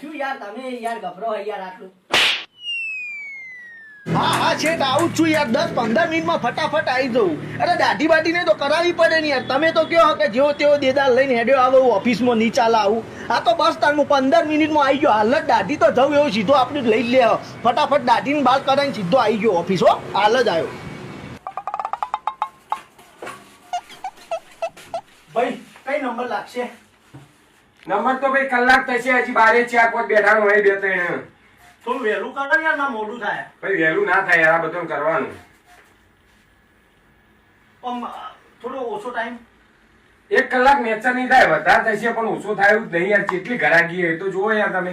શું યાર તમે યાર ગભરો હોય યાર આટલું. હા હા છેક આવું છું યાર દસ પંદર મિનિટમાં ફટાફટ આવી જવું અરે દાઢી બાટી નહીં તો કરાવી પડે ને યાર. તમે તો કહો કે જેવો તેવો દેદાર લઈને હેડ્યો આવો ઓફિસમાં નહીં ચાલે આવું. આ તો બસ તાર હું પંદર મિનિટમાં આવી ગયો. હાલ જ દાઢી તો જવું એવું સીધો આપણે લઈ લે ફટાફટ દાઢીને બાલ કરાવીને સીધો આવી ગયો ઓફિસ હો. હાલ જ આવ્યો ભાઈ કઈ નંબર લાગશે? નંબર તો ભાઈ કલાક થશે હજી બારે ચાર પાંચ બેઠા હોય બે ત્રણ. થોડું વહેલું કરો યાર ના મોડું થાય. ભાઈ વહેલું ના થાય યાર આ બધું કરવાનું. થોડો ઓછો ટાઈમ એક કલાક નેચર નહીં થાય વધારે થશે પણ ઓછો થાય એવું નહીં યાર કેટલી ઘરાકી એ તો જુઓ યાર તમે.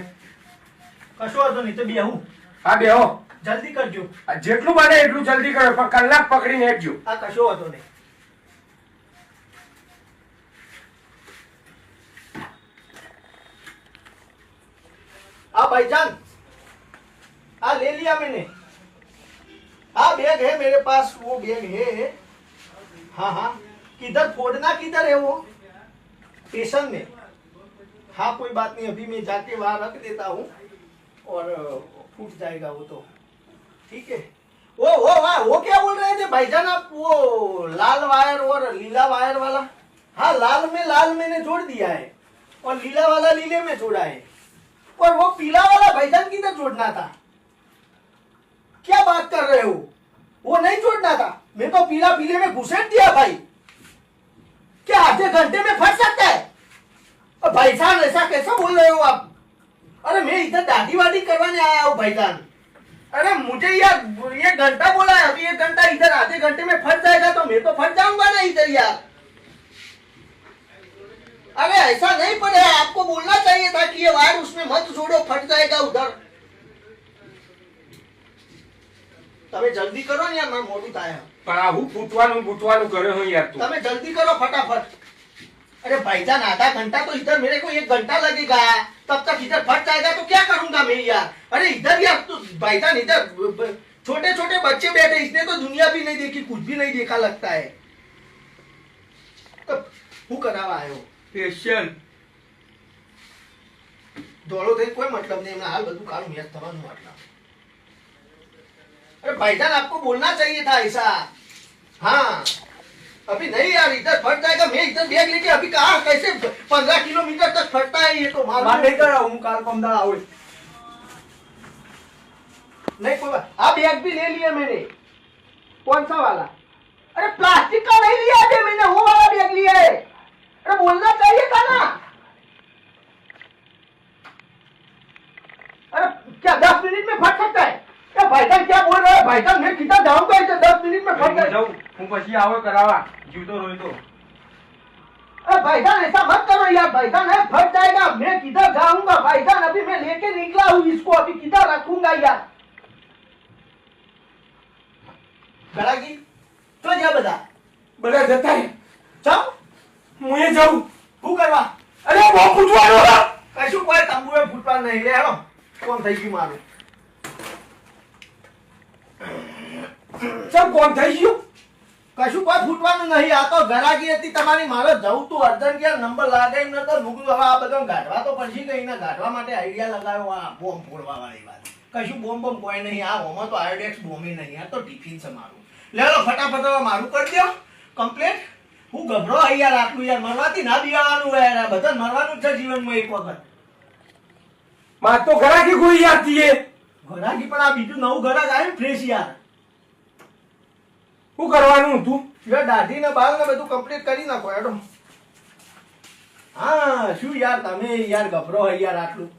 કશો હતો નહીં તો બેહું. હા બેહો. જલ્દી કરજો. આ જેટલું બને એટલું જલ્દી કરો પણ કલાક પકડીને હેઠજો આ કશો હતો નહીં. हाँ भाईजान हाँ ले लिया मैंने। हाँ बैग है मेरे पास, वो बैग है हाँ। हाँ किधर फोड़ना, किधर है वो? स्टेशन में। हाँ कोई बात नहीं, अभी मैं जाके वहाँ रख देता हूँ, और फूट जाएगा वो तो। ठीक है। वो वो हाँ वो क्या बोल रहे थे भाईजान आप? वो लाल वायर और लीला वायर वाला। हाँ लाल में, लाल मैंने जोड़ दिया है, और लीला वाला लीले में जोड़ा है। और वो पीला वाला भाईजान किधर जोड़ना था क्या बात कर रहे हो वो नहीं जोड़ना था मैं तो पीला पीले में घुसेट दिया भाई क्या आधे घंटे में फट सकता है और भाईजान ऐसा कैसा बोल रहे हो आप अरे मैं इधर दाढ़ी वाड़ी करवाने आया हूँ भाईजान अरे मुझे यार ये घंटा बोला है अभी एक घंटा इधर आधे घंटे में फट जाएगा तो मैं तो फट जाऊंगा ना इधर यार अरे ऐसा नहीं पड़े आपको बोलना चाहिए था कि ये वायर उसमें मत जोड़ो फट जाएगा उधर તમે જલ્દી કરો ને યાર મારું મોડું થાય પણ આ હું ફૂટવાનું ફૂટવાનું કર્યો હું યાર તું તમે जल्दी करो फटाफट अरे भाईजान आधा घंटा तो इधर मेरे को एक घंटा लगेगा तब तक इधर फट जाएगा तो क्या करूंगा मैं यार अरे इधर यार तो भाईजान इधर छोटे छोटे बच्चे बैठे इसने तो दुनिया भी नहीं देखी कुछ भी नहीं देखा लगता है तो હું કરાવવા આવ્યો સ્પેશિયલ દોડો થઈ કોઈ मतलब नहीं એમના હાલ બધું કાળું મેચ થવાનું આટલા अरे भाईजान आपको बोलना चाहिए था ऐसा हाँ अभी नहीं यार इधर फट जाएगा मैं इधर बैग लेके अभी कहा कैसे पंद्रह किलोमीटर तक फटता है ये तो मालूम नहीं कर रहा हूँ काल पमदा आओ नहीं कोई बात अब बैग भी ले लिया मैंने कौन सा वाला अरे प्लास्टिक का नहीं लिया अभी मैंने वो वाला बैग लिया है अरे बोलना चाहिए था ना अरे क्या दस मिनट में फट सकता है क्या भाईजान क्या बोल रहे हैं भाईजान मैं कितना जाऊंगा इसे दस मिनट में फट जाएगा હું પછી આવો કરાવવા જીવતો રોય તો अरे भाईजान ऐसा मत करो यार भाईजान है फट जाएगा मैं किधर जाऊंगा भाईजान अभी मैं लेके निकला हूँ इसको अभी किधर रखूंगा यार गड़ागी तो जा बता બધા જતા રહે. હું એ જાઉં. શું કરવા? અરે બહુ ફૂટવાનું કશું કોઈ તંબુએ ફૂટવા નહીં. લે હેલો. કોણ થઈ ગયું મારું? સર કોણ થઈ ગયું? કશું કોઈ ફૂટવાનું નહીં. આ તો ગરાગી હતી. તમારી મારે જવું તું અર્જન્ટ કે નંબર લાગે ન તો મૂકું હવે આ બધા ગાઢવા તો પછી ગઈ ને ગાઢવા માટે આઈડિયા લગાવ્યો. આ બોમ્બ ફોડવા વાળી વાત. કશું બોમ્બ બોમ્બ કોઈ નહીં. આ હોમાં તો આયોડેક્સ બોમ્બે નહીં. આ તો ટિફિન છે મારું. લે લો ફટાફટ મારું કરી દો કમ્પ્લીટ હું ગભરો અહીંયા યાર આટલું યાર. મરવાથી ના બિયાવાનું યાર. આ બધા મરવાનું છે જીવનમાં એક વખત. માં તો ઘરાકી કોઈ યાર થઈએ. ઘરાકી પણ આ બીજું નવું ઘરાક આવ્યું ફ્રેશ યાર. શું કરવાનું તું યાર દાઢી ને બાલ ને બધું કમ્પ્લીટ કરી નાખો એડમ હા શું યાર તમે યાર ગભરો અહીંયા યાર આટલું.